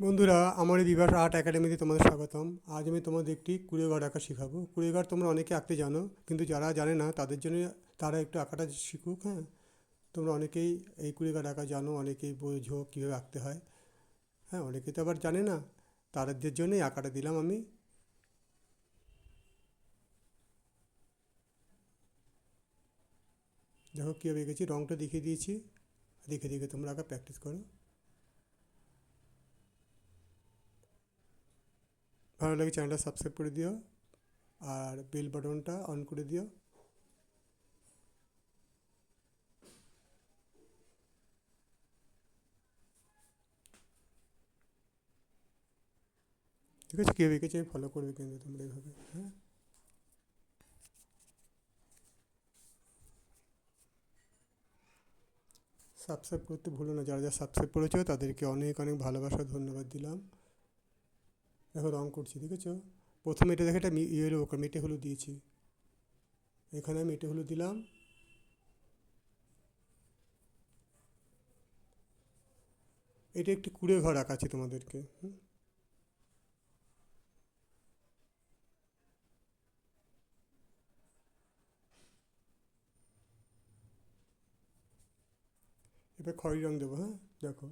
বন্ধুরা, আমার এই বিভাস আর্ট একাডেমিতে তোমাদের স্বাগতম। আজ আমি তোমাদের একটি কুড়িঘর আঁকা শেখাবো। কুড়িঘর তোমরা অনেকে আঁকতে জানো, কিন্তু যারা জানে না, তাদের জন্য তারা একটু আঁকাটা শিখুক হ্যাঁ? তোমরা অনেকেই এই কুড়িঘর আঁকা জানো, অনেকেই বোঝো কীভাবে আঁকতে হয়। হ্যাঁ অনেকে তো আবার জানে না, তাদের জন্যই আঁকাটা দিলাম আমি। দেখো কীভাবে এঁকেছি রঙটা দেখিয়ে দিয়েছি। দেখে দেখে তোমরা আঁকা প্র্যাকটিস করো। ভালো লাগে চ্যানেলটা সাবস্ক্রাইব করে দিও, আর বেল বাটনটা অন করে দিও। ঠিক আছে, কেউ এঁকেছে ফলো করবে কিন্তু তোমরা এইভাবে হ্যাঁ? সাবস্ক্রাইব করতে ভুলো না, যারা যারা সাবস্ক্রাইব করেছ তাদেরকে অনেক অনেক ভালোবাসা, ধন্যবাদ দিলাম। দেখো রং করছি, দেখেছ? প্রথমে এটা দেখে এটা ইয়েলো মেটে হলুদ দিয়েছি। এখানে আমি মেটে হলুদ দিলাম। এটা একটি কুড়ে ঘর আঁকাচ্ছি তোমাদেরকে, হুম? এবার খয়েরি রং দেবো হ্যাঁ? দেখো।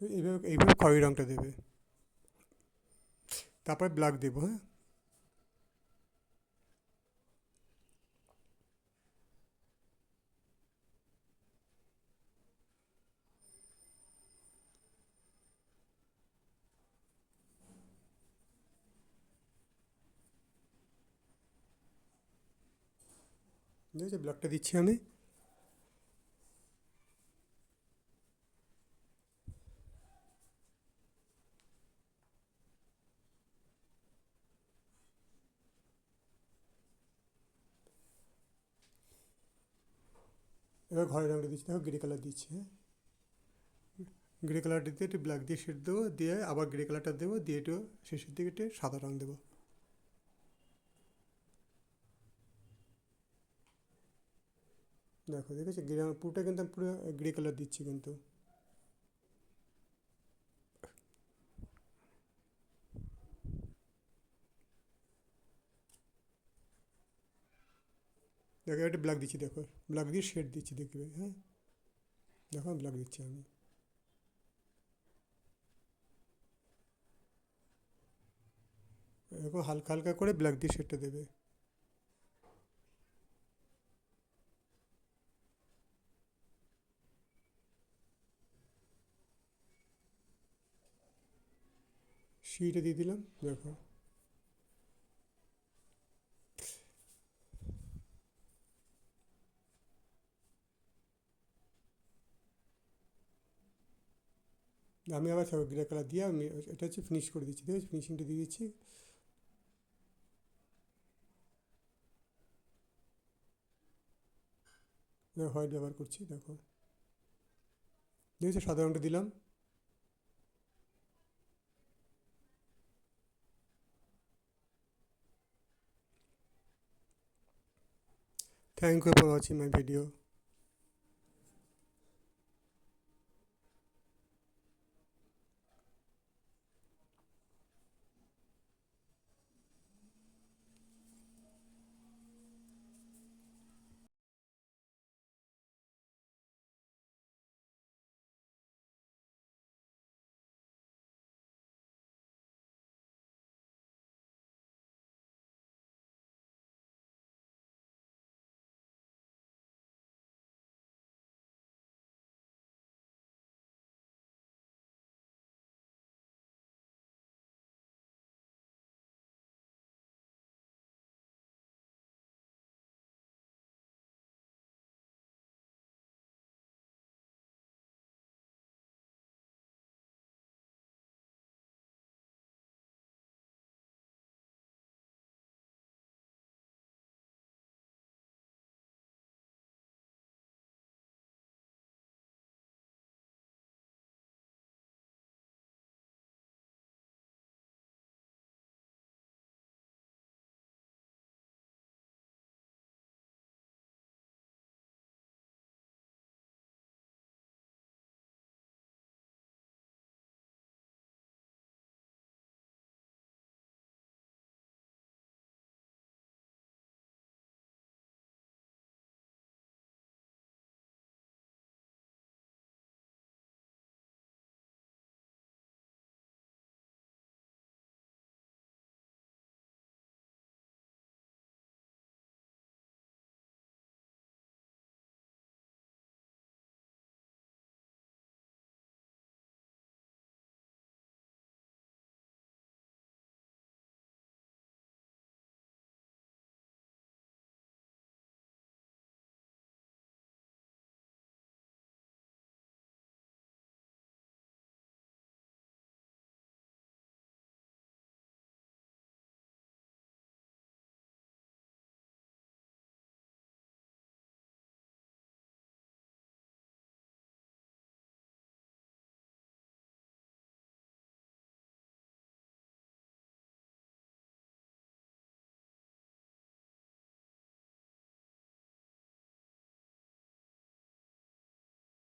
এইভাবে এইভাবে খয়েরি রংটা দেবে। তারপর ব্ল্যাক দেবো হ্যাঁ। দেখেছ ব্ল্যাকটা দিচ্ছি আমি। এবার ঘরের রঙটা দিচ্ছি দেখো গ্রে কালার দিচ্ছি হ্যাঁ? গ্রে কালারটা দিয়ে একটু ব্ল্যাক দিয়ে শেড দেবো, দিয়ে আবার গ্রে কালারটা দেবো, দিয়ে একটু শেষের দিকে একটু সাদা রঙ দেবো। দেখো, দেখেছি? গ্রে পুরোটা কিন্তু পুরো গ্রে কালার দিচ্ছি কিন্তু। দেখো, একটা ব্ল্যাক দিচ্ছি, দেখো। ব্ল্যাক দিয়ে শেড দিচ্ছি, দেখবে হ্যাঁ? দেখো ব্ল্যাক দিচ্ছি আমি। এরকম হালকা হালকা করে ব্ল্যাক দিয়ে শেডটা দেবে। শিটা দিয়ে দিলাম, দেখো। আমি আবার গ্রে কালার দিয়ে আমি এটা হচ্ছে ফিনিশ করে দিচ্ছি দেখেছি ফিনিশিংটা দিয়ে দিচ্ছি। হোয়াইট ব্যবহার করছি, দেখো। দেখেছ, সাদা রঙটা দিলাম। Thank you for watching my video.